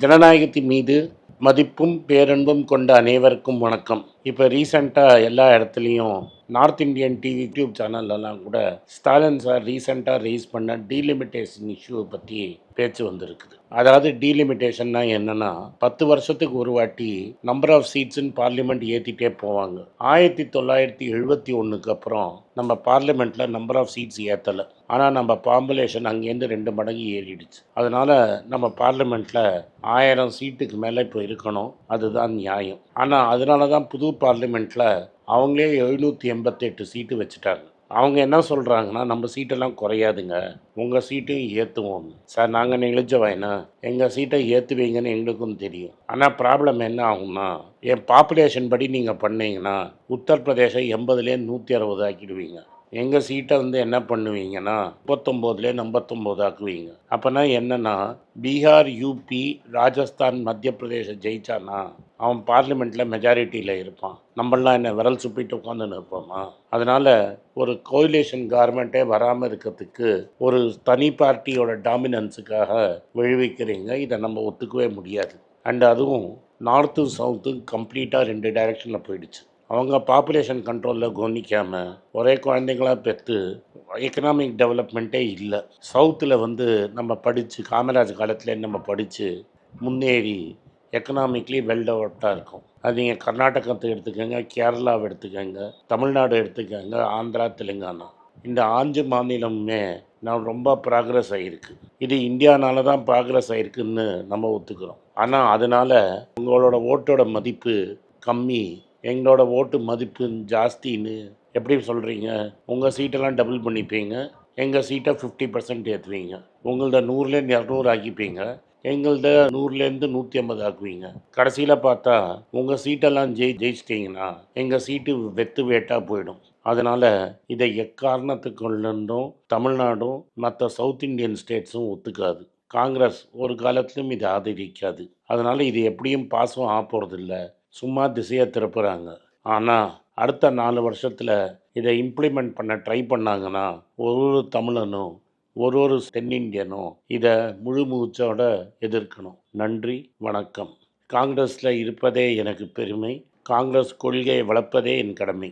ஜனநாயகத்தின் மீது மதிப்பும் பேரன்பும் கொண்ட அனைவருக்கும் வணக்கம். இப்போ ரீசெண்டாக எல்லா இடத்துலையும் நார்த் இந்தியன் டிவி யூடியூப் சேனல்லலாம் கூட ஸ்டாலின் சார் ரீசெண்டாக ரைஸ் பண்ண டீலிமிட்டேஷன் இஷ்யூவை பற்றி பேச்சு வந்திருக்குது. அதாவது டீலிமிட்டேஷன்னா என்னன்னா பத்து வருஷத்துக்கு ஒரு வாட்டி நம்பர் ஆஃப் சீட்ஸ் பார்லிமெண்ட் ஏற்றிட்டே போவாங்க. ஆயிரத்தி தொள்ளாயிரத்தி எழுபத்தி ஒன்றுக்கு அப்புறம் நம்ம பார்லிமெண்ட்டில் நம்பர் ஆஃப் சீட்ஸ் ஏற்றலை ஆனால் நம்ம பாப்புலேஷன் அங்கேருந்து ரெண்டு மடங்கு ஏறிடுச்சு. அதனால் நம்ம பார்லிமெண்ட்டில் ஆயிரம் சீட்டுக்கு மேலே இப்போ இருக்கணும். அதுதான் நியாயம். ஆனால் அதனால தான் புது பார்லிமெண்ட்டில் அவங்களே எழுநூற்றி எண்பத்தெட்டு சீட்டு வச்சுட்டாங்க. அவங்க என்ன சொல்கிறாங்கன்னா நம்ம சீட்டெல்லாம் குறையாதுங்க. உங்கள் சீட்டையும் ஏற்றுவோம் சார் நாங்கள் நெளிஞ்சவாயினா எங்கள் சீட்டை ஏற்றுவீங்கன்னு எங்களுக்கும் தெரியும். ஆனால் ப்ராப்ளம் என்ன ஆகும்னா என் பாப்புலேஷன் படி நீங்கள் பண்ணீங்கன்னா உத்தரப்பிரதேசம் எண்பதுலேருந்து நூற்றி அறுபது ஆக்கிடுவீங்க. எங்கள் சீட்டை வந்து என்ன பண்ணுவீங்கன்னா முப்பத்தொம்போதுலேயே ஐம்பத்தொம்போது ஆக்குவீங்க. அப்போனா என்னன்னா பீகார் யூபி ராஜஸ்தான் மத்திய பிரதேசம் ஜெயிச்சானா அவன் பார்லிமெண்ட்டில் மெஜாரிட்டியில் இருப்பான். நம்மளாம் என்ன விரல் சுப்பிட்டு உட்காந்துன்னு இருப்போமா? அதனால் ஒரு கோயிலேஷன் கவர்மெண்ட்டே வராமல் இருக்கிறதுக்கு ஒரு தனி பார்ட்டியோட டாமினன்ஸுக்காக விழுவிக்கிறீங்க. இதை நம்ம ஒத்துக்கவே முடியாது. அண்ட் அதுவும் நார்த்தும் சவுத்தும் கம்ப்ளீட்டாக ரெண்டு டைரெக்ஷனில் போயிடுச்சு. அவங்க பாப்புலேஷன் கண்ட்ரோலில் கவனிக்காமல் ஒரே குழந்தைங்களாக பெற்று எக்கனாமிக் டெவலப்மெண்ட்டே இல்லை. சவுத்தில் வந்து நம்ம படித்து காமராஜ் காலத்தில் நம்ம படித்து முன்னேறி எக்கனாமிக்லி வெல் டெவலப்டாக இருக்கும். அது நீங்கள் கர்நாடகத்தை எடுத்துக்கோங்க கேரளாவை எடுத்துக்கோங்க தமிழ்நாடு எடுத்துக்கோங்க ஆந்திரா தெலுங்கானா. இந்த ஆஞ்சு மாநிலமுமே நான் ரொம்ப ப்ராக்ரஸ் ஆகிருக்கு இது இந்தியானால தான் ப்ராக்ரஸ் ஆகிருக்குன்னு நம்ம ஒத்துக்கிறோம். ஆனால் அதனால் உங்களோட ஓட்டோட மதிப்பு கம்மி எங்களோட ஓட்டு மதிப்பு ஜாஸ்தின்னு எப்படி சொல்கிறீங்க உங்கள் சீட்டெல்லாம் டபுள் பண்ணிப்பீங்க. எங்கள் சீட்டை ஃபிஃப்டி பர்சன்ட் ஏற்றுவீங்க உங்கள்த நூறுலேருந்து இரநூறு ஆக்கிப்பீங்க. எங்கள்த நூறுலேருந்து நூற்றி ஐம்பது ஆக்குவீங்க. கடைசியில் பார்த்தா உங்கள் சீட்டெல்லாம் ஜெயி ஜெயிச்சிட்டிங்கன்னா எங்கள் சீட்டு வெத்து வேட்டாக போயிடும். அதனால் இதை எக்காரணத்துக்குள்ளும் தமிழ்நாடும் மற்ற சவுத் இந்தியன் ஸ்டேட்ஸும் ஒத்துக்காது. காங்கிரஸ் ஒரு காலத்திலும் இதை ஆதரிக்காது. அதனால் இது எப்படியும் பாசம் ஆ போகிறதில்ல சும்மா திசையை திருப்புறாங்க. ஆனால் அடுத்த நாலு வருஷத்தில் இதை இம்ப்ளிமெண்ட் பண்ண ட்ரை பண்ணாங்கன்னா ஒரு ஒரு தமிழனும் ஒரு ஒரு தென்னிந்தியனும் இதை முழு மூச்சோட எதிர்க்கணும். நன்றி வணக்கம். காங்கிரஸில் இருப்பதே எனக்கு பெருமை. காங்கிரஸ் கொள்கையை வளர்ப்பதே என் கடமை.